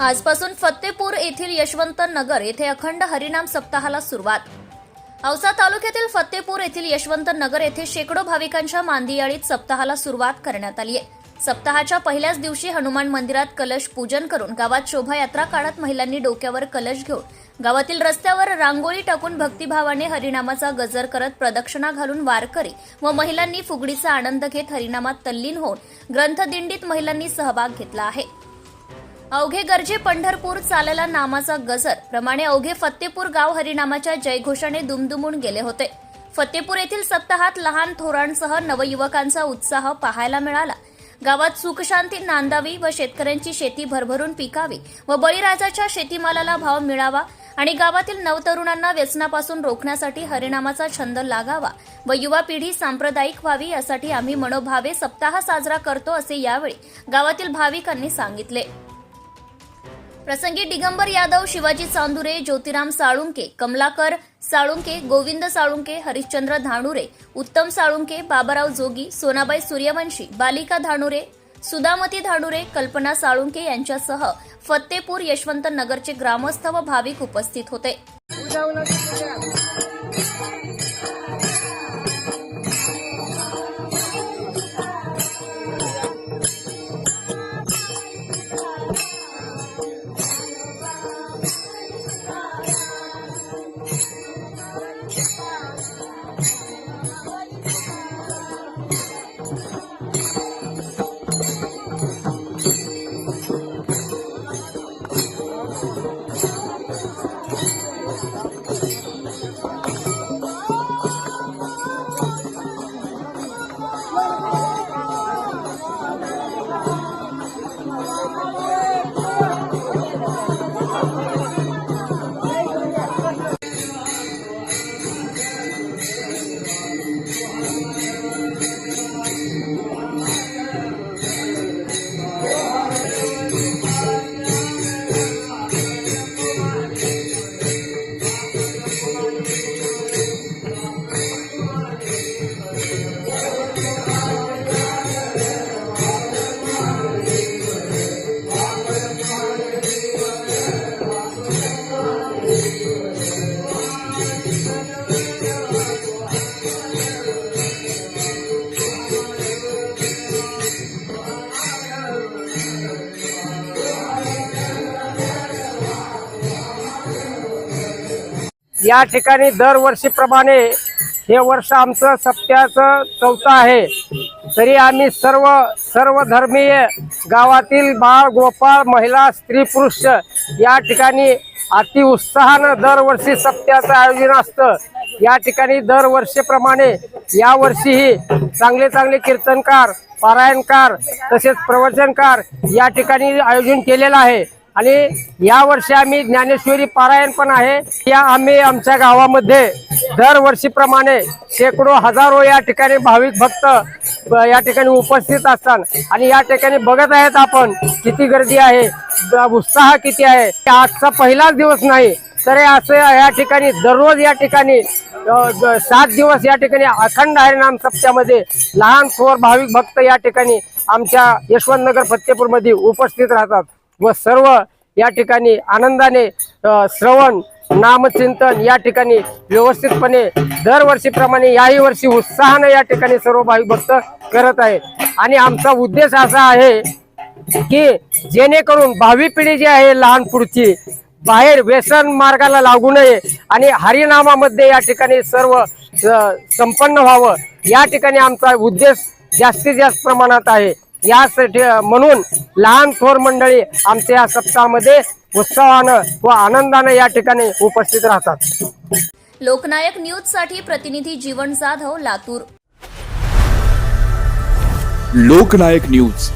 आजपासून फत्तेपूर येथील यशवंत नगर येथे अखंड हरिनाम सप्ताहाला सुरुवात. औसा तालुक्यातील फत्तेपूर येथील यशवंत नगर येथे शेकडो भाविकांच्या मांदियाळीत सप्ताहाला सुरुवात करण्यात आली आहे सप्ताहाच्या पहिल्याच दिवशी हनुमान मंदिरात कलश पूजन करून गावात शोभायात्रा काढत महिलांनी डोक्यावर कलश घेऊन गावातील रस्त्यावर रांगोळी टाकून भक्तिभावाने हरिनामाचा गजर करत प्रदक्षिणा घालून वारकरी व महिलांनी फुगडीचा आनंद घेत हरिनामात तल्लीन होऊन ग्रंथदिंडीत महिलांनी सहभाग घेतला आहे. अवघे गरजे पंढरपूर चालला नामाचा गजर. प्रमाणे अवघे फत्तेपूर गाव हरिनामाच्या जयघोषाने दुमदुमून गेले होते. फत्तेपूर येथील सप्ताहात लहान थोरांसह नवयुवकांचा उत्साह पाहायला मिळाला. गावात सुखशांती नांदावी व शेतकऱ्यांची शेती भरभरून पिकावी व बळीराजाच्या शेतीमालाला भाव मिळावा आणि गावातील नवतरुणांना व्यसनापासून रोखण्यासाठी हरिनामाचा छंद लागावा व युवा पिढी सांप्रदायिक व्हावी यासाठी आम्ही मनोभावे सप्ताह साजरा करतो असे यावेळी गावातील भाविकांनी सांगितले. प्रसंगी दिगंबर यादव शिवाजी चांदुरे ज्योतिराम साळुंके कमलाकर साळुंके गोविंद साळुंके हरिश्चंद्र धानुरे उत्तम साळुंके बाबाराव जोगी सोनाबाई सूर्यवंशी बालिका धाणुरे सुदामती धानुरे कल्पना साळुंके यांच्यासह फत्तेपूर यशवंत नगरचे ग्रामस्थ व भाविक उपस्थित होते. なにそれ? या ठिकाणी दरवर्षीप्रमाणे हे वर्ष आमचं सप्त्याचं चौथं आहे. तरी आम्ही सर्व सर्व धर्मीय गावातील बाळ गोपाळ महिला स्त्री पुरुष या ठिकाणी अति उत्साहानं दरवर्षी सप्त्याचं आयोजन असतं. या ठिकाणी दरवर्षीप्रमाणे यावर्षीही चांगले चांगले कीर्तनकार पारायणकार तसेच प्रवचनकार या ठिकाणी आयोजन केलेलं आहे. आणि या वर्षी आम्ही ज्ञानेश्वरी पारायण पण आहे. या आम्ही आमच्या गावामध्ये दरवर्षीप्रमाणे शेकडो हजारो या ठिकाणी भाविक भक्त या ठिकाणी उपस्थित असतात. आणि या ठिकाणी बघत आहेत आपण किती गर्दी आहे उत्साह किती आहे. आजचा पहिलाच दिवस नाही तर असं या ठिकाणी दररोज या ठिकाणी द- सात दिवस या ठिकाणी अखंड हरिनाम सप्त्यामध्ये लहान थोर भाविक भक्त या ठिकाणी आमच्या यशवंतनगर फत्तेपूरमध्ये उपस्थित राहतात. व सर्व या ठिकाणी आनंदाने श्रवण नामचिंतन या ठिकाणी व्यवस्थितपणे दरवर्षीप्रमाणे याही वर्षी उत्साहाने या ठिकाणी सर्व भाविक भक्त करत आहे आणि आमचा उद्देश असा आहे की जेणेकरून भावी पिढी जी आहे लहान पुढची बाहेर व्यसन मार्गाला लागू नये आणि हरिनामामध्ये या ठिकाणी सर्व संपन्न व्हावं. या ठिकाणी आमचा उद्देश जास्तीत जास्त प्रमाणात आहे. यासाठी म्हणून लहान थोर मंडळी आमच्या या सप्ताहामध्ये उत्साहानं व आनंदानं या ठिकाणी उपस्थित राहतात. लोकनायक न्यूजसाठी प्रतिनिधी जीवन जाधव लातूर. लोकनायक न्यूज.